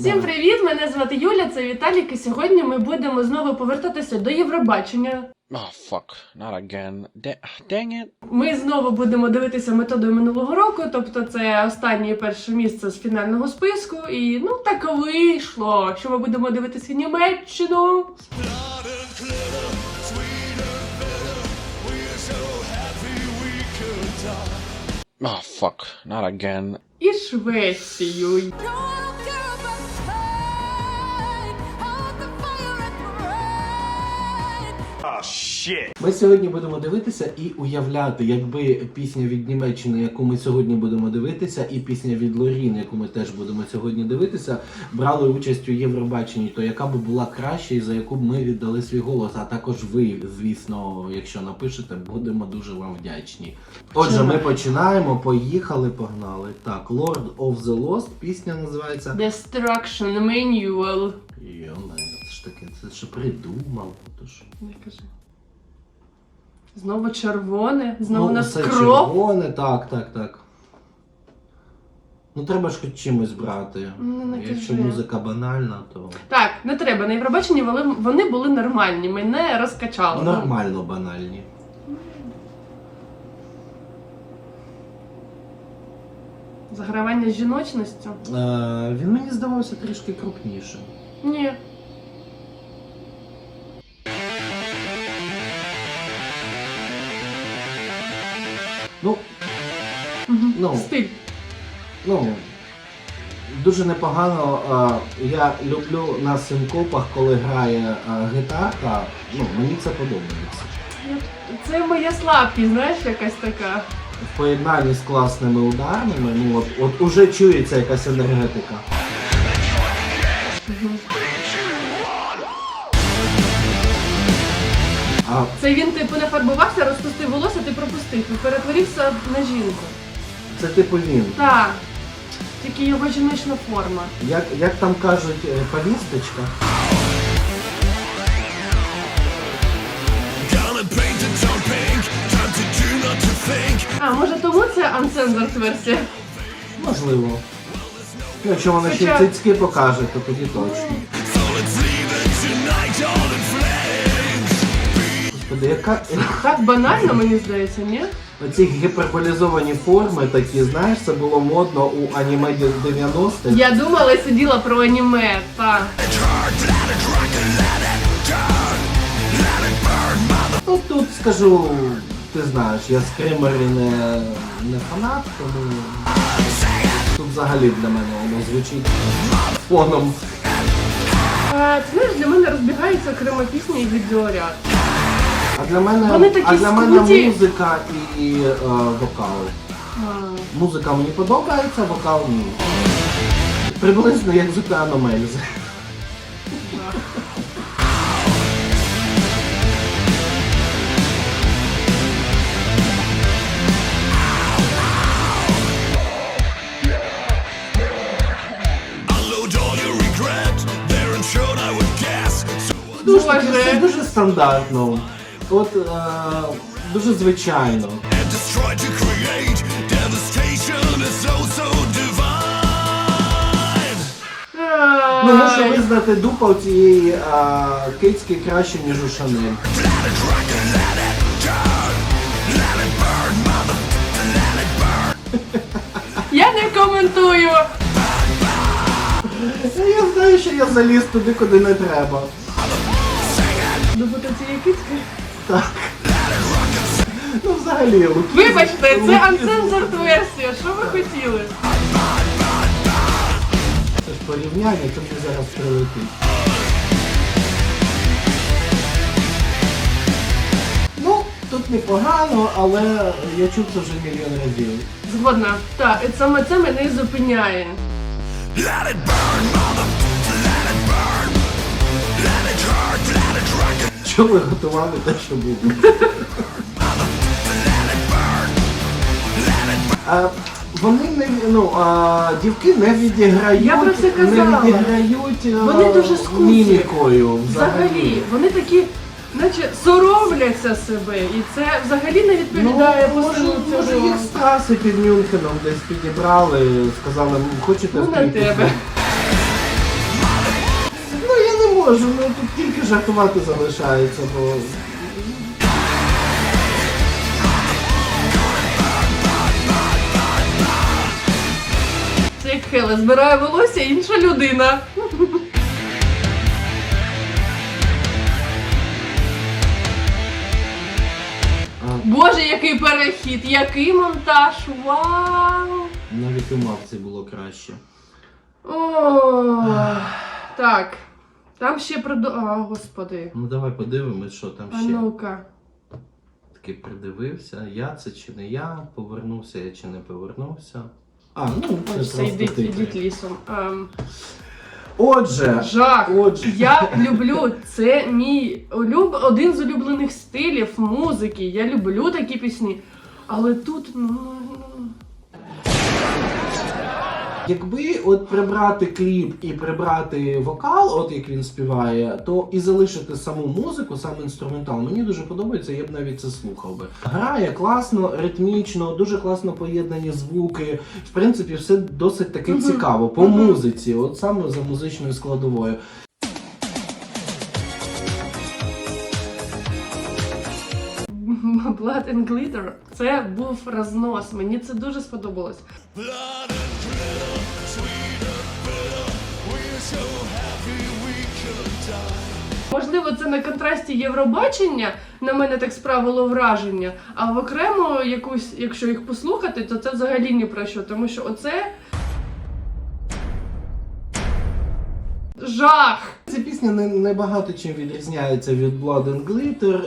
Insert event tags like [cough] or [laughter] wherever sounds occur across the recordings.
Всім привіт! Мене звати Юля, це Віталік, і сьогодні ми будемо знову повертатися до Євробачення. Oh fuck, not again. Da- dang it. Ми знову будемо дивитися методою минулого року, тобто це останнє перше місце з фінального списку. І ну так вийшло, що ми будемо дивитися Німеччину. Oh fuck, not again. І Швецію. Rain. Ми сьогодні будемо дивитися і уявляти, якби пісня від Німеччини, яку ми сьогодні будемо дивитися, і пісня від Лорін, яку ми теж будемо сьогодні дивитися, брали участь у Євробаченні, то яка би була краща і за яку б ми віддали свій голос. А також ви, звісно, якщо напишете, будемо дуже вам вдячні. Отже, ми починаємо. Поїхали, погнали. Так, Lord of the Lost, пісня називається. Destruction Manual. Йоме, ж таке, це ж придумав. Тож. Не кажи. Знову червоне, знову у нас все кров. червоне, так, так, так. Ну треба ж хоч чимось брати. Ну, не Якщо кажи. музика банальна, то Так, не треба. На Євробаченні вони, вони були нормальні, мене розкачало. нормально банальні. Загравання з жіночністю? Е, він мені здавався трішки крупнішим. Ні. Ну, Мгм. Ну. Стиль. ну, дуже непогано. Е, я люблю на синкопах, коли грає е, гітарка. Ну, мені це подобається. Це моя слабкість, знаєш, якась така. В поєднанні з класними ударними, ну от, от уже чується якась енергетика. Це він типу не фарбувався, розпустив волосся, ти пропустив і перетворився на жінку. це типу він. Так. Тільки його жіночна форма. Як, як там кажуть, е, повісточка. А, може тому це Uncensored версія? Можливо. Ну, якщо вона ще Хоча- цицьки покаже, то тоді точно. Господи, яка Так банально, мені здається, ні? оці гіперболізовані форми такі, знаєш, це було модно у аніме 90-х. Я думала, сиділа про аніме, так. Ну тут скажу, ти знаєш, я скримери не, не фанат, тому тут взагалі для мене воно звучить фоном. А, ти знаєш, для мене розбігаються окремо пісня і відеоряд. А для мене, Вони такі а для мене скруті. музика і е, вокал. А, Музика мені подобається, вокал ні. Приблизно як з океаном Ельзи. Дуже, таке, це Боже. дуже стандартно. От е, дуже is so so divine. Ну, Ай. визнати, дупа у цієї е, кицьки краще, ніж у Шанель. Я не коментую. Я знаю, що я заліз туди, куди не треба. Добути цієї кицьки. Так. Ну, взагалі, Вибачте, це Uncensored версія. Що ви хотіли? Це ж порівняння, то мені зараз прилетить. Ну, тут непогано, але я чув це вже мільйон разів. Згодна. Так, і саме це мене і зупиняє. Let it burn, mother. Let it burn. Let it hurt. Let it rock. Що ви готували те, що буде? А, вони не ну а, дівки не відіграють, Я про це казала. не відіграють е, Вони дуже скуті. мімікою. Взагалі, вони такі, наче соромляться себе, і це взагалі не відповідає ну, посилу може, може цього. їх з траси під Мюнхеном десь підібрали, сказали, хочете Ну, на стрітися?» тебе. Ж, ну тут тільки жартувати залишається, бо. Це як Хеле збирає волосся інша людина. Боже, який перехід, який монтаж! Вау! навіть у мавці було краще. О, так. Там ще продо... А, господи. Ну давай подивимось, що там А ще. ну-ка. Такий придивився, я це чи не я, повернувся я чи не повернувся. А, ну це просто йдіть, лісом. Ем, Отже, жах. отже. Я люблю, це мій улюб... один з улюблених стилів музики. Я люблю такі пісні. Але тут, ну. ну, Якби от прибрати кліп і прибрати вокал, от як він співає, то і залишити саму музику, сам інструментал, мені дуже подобається, я б навіть це слухав би. Грає класно, ритмічно, дуже класно поєднані звуки. В принципі, все досить таки цікаво по музиці, от саме за музичною складовою. Blood and Glitter. Це був рознос. Мені це дуже сподобалось. Можливо, це на контрасті Євробачення на мене так справило враження, а в окремо якусь, якщо їх послухати, то це взагалі ні про що, тому що оце жах. Ця пісня не, не багато чим відрізняється від Blood and Glitter.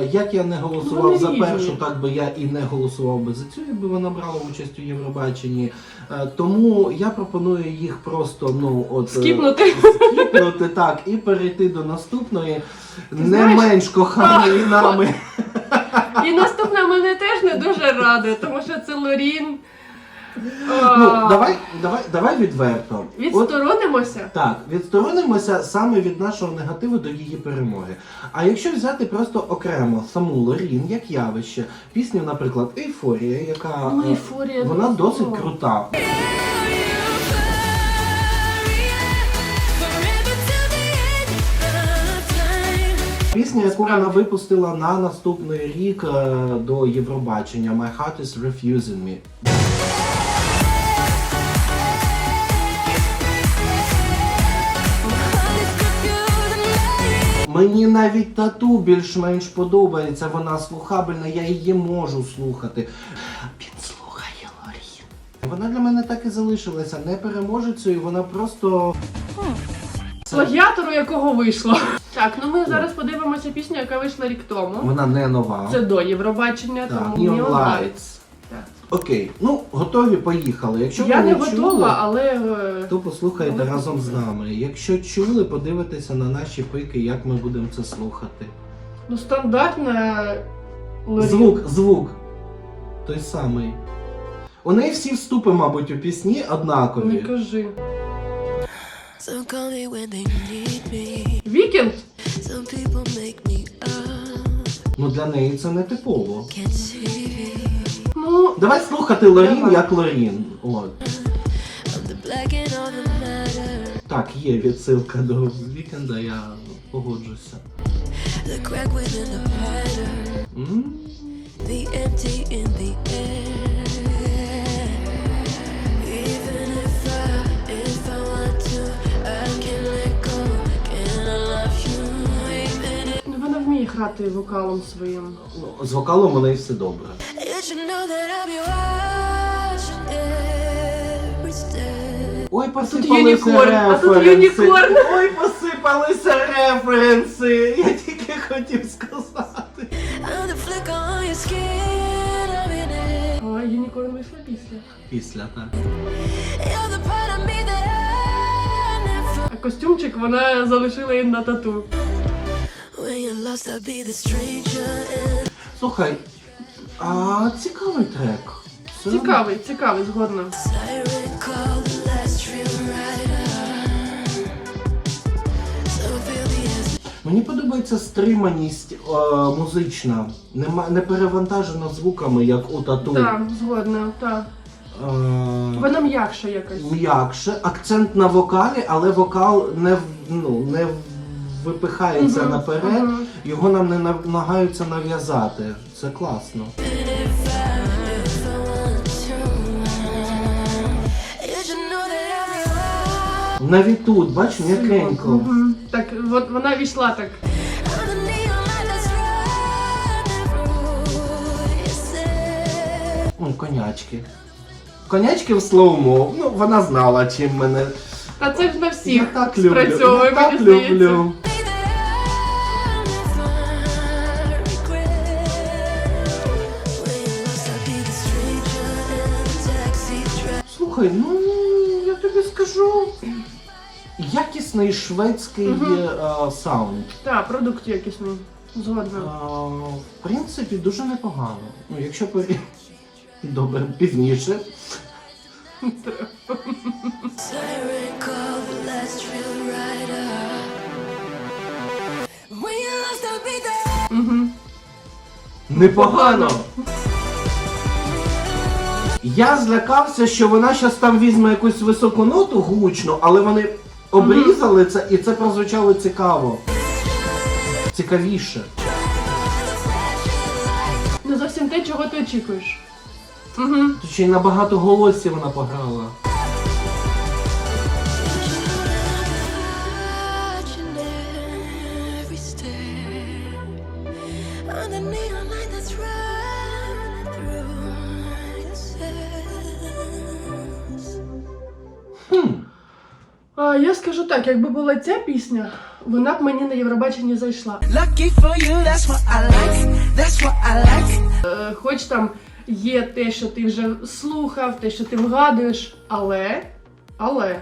Е, як я не голосував Вони за різні. першу, так би я і не голосував би за цю, якби вона брала участь у Євробаченні. Е, тому я пропоную їх просто ну от е, Скіпнути. скіпнути так і перейти до наступної, не знаєш- менш коханої нами. І наступна мене теж не дуже радує, тому що це Лорін. Ну давай, давай, давай відверто. От Відсторонимося. Так, відсторонимося саме від нашого негативу до її перемоги. А якщо взяти просто окремо саму Лорін як явище, пісню, наприклад, Ейфорія, яка Ну, е, «Ейфорія», вона ну, досить крута. Пісня, яку вона випустила на наступний рік е, до Євробачення My Heart is Refusing Me. Мені навіть тату більш-менш подобається, вона слухабельна, я її можу слухати. Він слухає Лорін. Вона для мене так і залишилася не переможецею, вона просто. Плагіатору якого вийшло. Так, ну ми зараз подивимося пісню, яка вийшла рік тому. Вона не нова. Це до Євробачення, тому Neon Lights. Окей, ну готові, поїхали. Якщо Я ви не не готова, чули, але е, то послухайте разом з нами. Якщо чули, подивитеся на наші пики, як ми будемо це слухати. ну стандартна Лорін. Звук, звук. Той самий. У неї всі вступи, мабуть, у пісні Не однакові. кажи. Some call me when they need me. Вікенд? Some people make me up. Ну для неї це не типово. Can't see. Ну, Давай слухати Лорін Давай. як Лорін. От. Так, є відсилка до вікенда, я погоджуся. М? Ну, вона вміє грати вокалом своїм. Ну, з вокалом у неї все добре. Ой, посипалися юнікорн, а тут референси. юнікорн. Ой, посипалися референси. Я тільки хотів сказати. А Юнікорн вийшла після. Після так. А костюмчик вона залишила їм на тату. Слухай, а цікавий трек. Це- Цікавий, цікавий, згодна. siren call the last train rider. So feel the. Мені подобається стриманість е, музична, Нема, не перевантажена звуками, як у тату. Так, згодна, так. Е, Вона м'якша якась. м'якше, акцент на вокалі, але вокал не в- ну, не випихається наперед, мгм. Його нам не намагаються нав'язати. Це класно. Навіть тут, бач, м'якенько. Так, от вона війшла так. Ну, конячки. Конячки в слоумо. Ну, вона знала, чим мене. А це ж на Я всіх так люблю. Я так люблю. Слухай, ну я тобі скажу. Якісний шведський Мгм. е, саунд. Так, продукт якісний. А, Згодна. в принципі, дуже непогано. Ну, якщо порі... [laughs] Добре, пізніше. Угу. Непогано. Я злякався, що вона зараз там візьме якусь високу ноту гучну, але вони обрізали це і це прозвучало цікаво. Цікавіше. Не зовсім те, чого ти очікуєш. Угу. Тут ще й набагато голосів вона пограла. А, я скажу так, якби була ця пісня, вона б мені на Євробаченні зайшла. Е, хоч там є те, що ти вже слухав, те, що ти вгадуєш, але. Але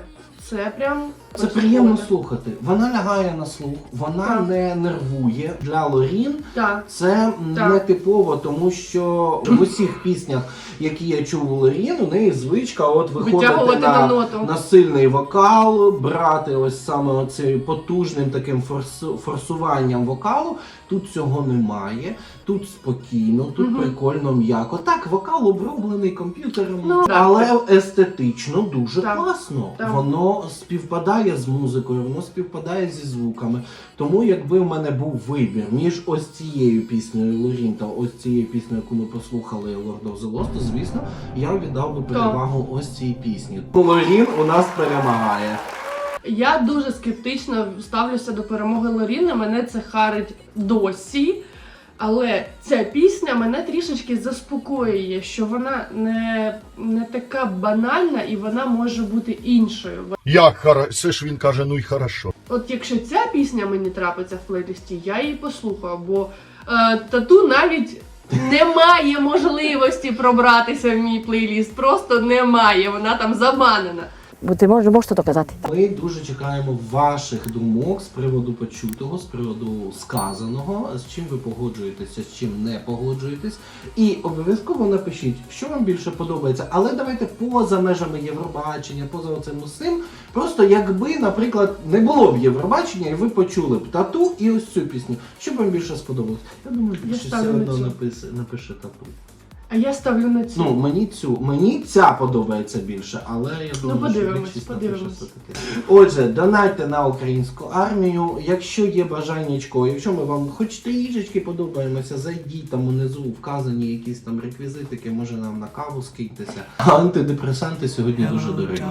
це прям. Це приємно слухати. Вона лягає на слух, вона Так. не нервує. Для Лорін Так. це Так. не типово, тому що в усіх піснях, які я чув у Лорін, у неї звичка от виходити Витягувати на, на ноту. на сильний вокал, брати ось саме оцим потужним таким форсу, форсуванням вокалу. Тут цього немає, тут спокійно, тут Мгм. прикольно м'яко. Так, вокал оброблений комп'ютером, Ну, так. але естетично дуже Так. класно. Так. Воно співпадає з музикою, воно співпадає зі звуками. Тому якби в мене був вибір між ось цією піснею Лорін та ось цією піснею, яку ми послухали Lord of the Lost, то звісно, я віддав би перевагу ось цій пісні. Лорін у нас перемагає. Я дуже скептично ставлюся до перемоги Лоріни. Мене це харить досі. Але ця пісня мене трішечки заспокоює, що вона не, не така банальна і вона може бути іншою. Як хорошо, це ж він каже, ну й хорошо. От якщо ця пісня мені трапиться в плейлісті, я її послухаю, бо е, тату навіть немає можливості пробратися в мій плейліст. Просто немає. Вона там забанена. Бо ти можеш, можеш то казати. Ми дуже чекаємо ваших думок з приводу почутого, з приводу сказаного, з чим ви погоджуєтеся, з чим не погоджуєтесь. І обов'язково напишіть, що вам більше подобається. Але давайте поза межами Євробачення, поза цим усім. Просто якби, наприклад, не було б Євробачення, і ви почули б тату і ось цю пісню. Що б вам більше сподобалось? Я думаю, більше все одно напише, напише тату. А я ставлю на цю. Ну, мені цю, мені ця подобається більше, але я думаю, Ну, подивимось, що подивимось. все-таки. Отже, донайте на українську армію. Якщо є бажаннячко, якщо ми вам хоч трішечки подобаємося, зайдіть там унизу вказані якісь там реквізитики, може нам на каву скиньтеся. А антидепресанти сьогодні дуже дорогі.